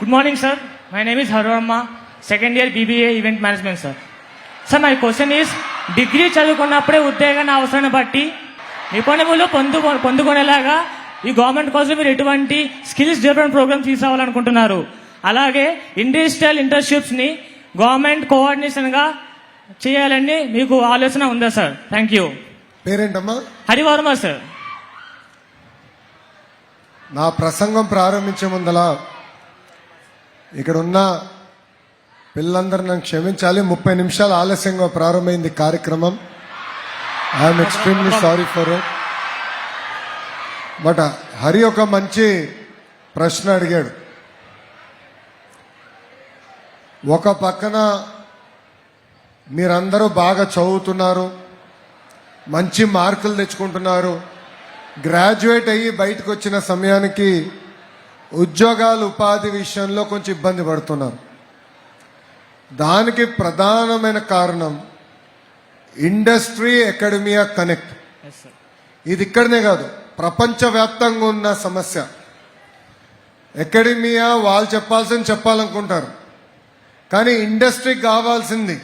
Good morning sir my name is Haravarma second year BBA event management sir sir my question is degree చదువుకున్నప్పుడే ఉద్యోగాన్ని అవసరాన్ని బట్టి నిపుణులు పొందు పొందుకునేలాగా ఈ గవర్నమెంట్ కోసం మీరు ఎటువంటి స్కిల్స్ డెవలప్మెంట్ ప్రోగ్రామ్ తీసుకురావాలనుకుంటున్నారు అలాగే ఇండస్ట్రియల్ ఇంటర్న్షిప్స్ని గవర్నమెంట్ కోఆర్డినేషన్గా చేయాలని మీకు ఆలోచన ఉందా సార్ థ్యాంక్ యూ పేరేంటమ్మా? హరివర్మ సార్ నా ప్రసంగం ప్రారంభించే ముందల ఇక్కడ ఉన్న పిల్లలందరూ నన్ను క్షమించాలి. ముప్పై నిమిషాలు ఆలస్యంగా ప్రారంభమైంది కార్యక్రమం. I'm extremely sorry for but Hari ఒక మంచి ప్రశ్న అడిగాడు. ఒక పక్కన మీరందరూ బాగా చదువుతున్నారు. మంచి మార్కులు తెచ్చుకుంటున్నారు. గ్రాడ్యుయేట్ అయ్యి బయటకు వచ్చిన సమయానికి ఉద్యోగాలు ఉపాధి విషయంలో కొంచెం ఇబ్బంది పడుతున్నారు. దానికి ప్రధానమైన కారణం ఇండస్ట్రీ అకాడమియా కనెక్ట్. ఇది ఇక్కడనే కాదు ప్రపంచవ్యాప్తంగా ఉన్న సమస్య. అకాడమియా వాళ్ళు చెప్పాల్సింది చెప్పాలనుకుంటారు. కానీ ఇండస్ట్రీకి కావాల్సింది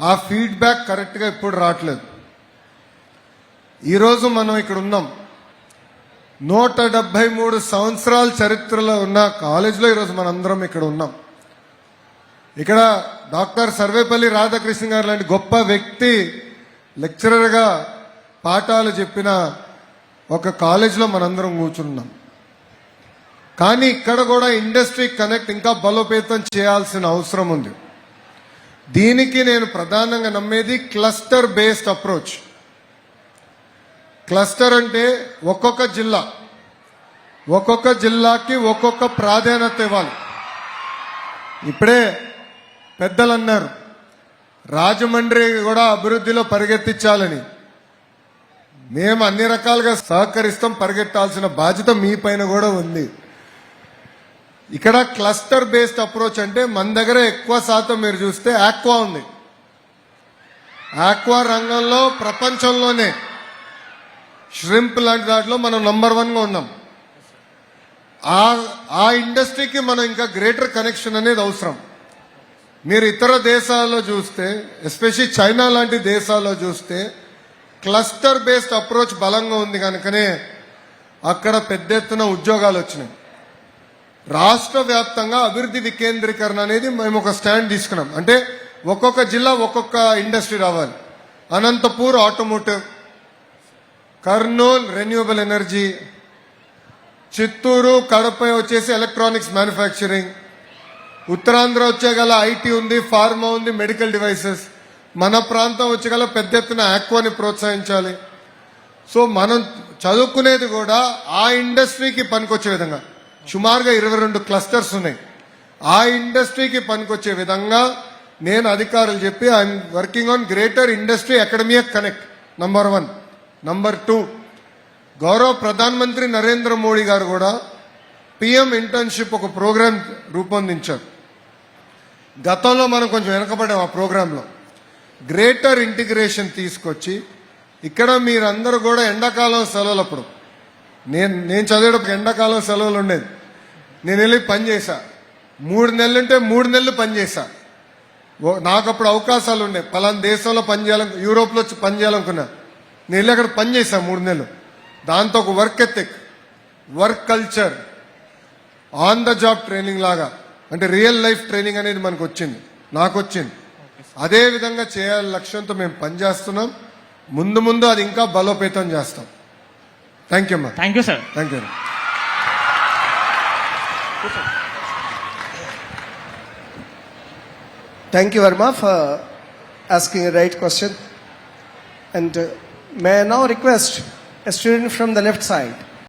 ఆ ఫీడ్బ్యాక్ కరెక్ట్గా ఇప్పుడు రావట్లేదు. ఈరోజు మనం ఇక్కడ ఉన్నాం. నూట డెబ్బై మూడు సంవత్సరాల చరిత్రలో ఉన్న కాలేజీలో ఈరోజు మనందరం ఇక్కడ ఉన్నాం. ఇక్కడ డాక్టర్ సర్వేపల్లి రాధాకృష్ణ గారు లాంటి గొప్ప వ్యక్తి లెక్చరర్గా పాఠాలు చెప్పిన ఒక కాలేజీలో మనందరం కూర్చున్నాం. కానీ ఇక్కడ కూడా ఇండస్ట్రీ కనెక్ట్ ఇంకా బలోపేతం చేయాల్సిన అవసరం ఉంది. దీనికి నేను ప్రధానంగా నమ్మేది క్లస్టర్ బేస్డ్ అప్రోచ్. క్లస్టర్ అంటే ఒక్కొక్క జిల్లా. ఒక్కొక్క జిల్లాకి ఒక్కొక్క ప్రాధాన్యత ఇవ్వాలి. ఇప్పుడే పెద్దలు అన్నారు రాజమండ్రి కూడా అభివృద్ధిలో పరిగెత్తించాలని. మేము అన్ని రకాలుగా సహకరిస్తాం పరిగెత్తాల్సిన బాధ్యత మీ పైన కూడా ఉంది. ఇక్కడ క్లస్టర్ బేస్డ్ అప్రోచ్ అంటే మన దగ్గర ఎక్కువ శాతం మీరు చూస్తే ఆక్వా ఉంది. ఆక్వా రంగంలో ప్రపంచంలోనే ష్రింప్ లాంటి దాంట్లో మనం నంబర్ వన్గా ఉన్నాం. ఆ ఆ ఇండస్ట్రీకి మనం ఇంకా గ్రేటర్ కనెక్షన్ అనేది అవసరం. మీరు ఇతర దేశాల్లో చూస్తే ఎస్పెషలీ చైనా లాంటి దేశాల్లో చూస్తే క్లస్టర్ బేస్డ్ అప్రోచ్ బలంగా ఉంది కనుకనే అక్కడ పెద్ద ఎత్తున ఉద్యోగాలు వచ్చినాయి. రాష్ట్ర వ్యాప్తంగా అభివృద్ధి వికేంద్రీకరణ అనేది మేము ఒక స్టాండ్ తీసుకున్నాం. అంటే ఒక్కొక్క జిల్లా ఒక్కొక్క ఇండస్ట్రీ రావాలి. Anantapur automotive Kurnool renewable energy Chittoor Kadapa వచ్చేసి ఎలక్ట్రానిక్స్ మ్యానుఫ్యాక్చరింగ్ ఉత్తరాంధ్ర వచ్చేగల ఐటీ ఉంది ఫార్మా ఉంది మెడికల్ డివైసెస్ మన ప్రాంతం వచ్చేగల పెద్ద ఎత్తున ఆక్వాని ప్రోత్సహించాలి. సో మనం చదువుకునేది కూడా ఆ ఇండస్ట్రీకి పనికొచ్చే విధంగా. సుమారుగా ఇరవై రెండు క్లస్టర్స్ ఉన్నాయి. ఆ ఇండస్ట్రీకి పనికొచ్చే విధంగా నేను అధికారులు చెప్పి I'm working on greater industry academy connect number one number two గౌరవ ప్రధానమంత్రి నరేంద్ర మోడీ గారు కూడా పిఎం ఇంటర్న్షిప్ ఒక ప్రోగ్రాం రూపొందించారు. గతంలో మనం కొంచెం వెనకబడ్డాం ఆ ప్రోగ్రాంలో గ్రేటర్ ఇంటిగ్రేషన్ తీసుకొచ్చి ఇక్కడ మీరందరూ కూడా ఎండాకాలం సెలవులప్పుడు నేను నేను చదివేటప్పుడు ఎండాకాలం సెలవులు ఉండేది. నేను వెళ్ళి పని చేశా. మూడు నెలలు ఉంటే మూడు నెలలు పని చేశా. నాకు అప్పుడు అవకాశాలు ఉన్నాయి పలానా దేశంలో పనిచేయాలను యూరోప్లో వచ్చి పని చేయాలనుకున్నా. నేను వెళ్ళి అక్కడ పని చేశా మూడు నెలలు. దాంతో ఒక work ethic work culture on the job training లాగా అంటే రియల్ లైఫ్ ట్రైనింగ్ అనేది మనకు వచ్చింది నాకు వచ్చింది. అదే విధంగా చేయాలి లక్ష్యంతో మేము పనిచేస్తున్నాం ముందు ముందు అది ఇంకా బలోపేతం చేస్తాం. థ్యాంక్ యూ అమ్మా thank you sir thank you Thank you, Verma, for asking a right question. May I now request a student from the left side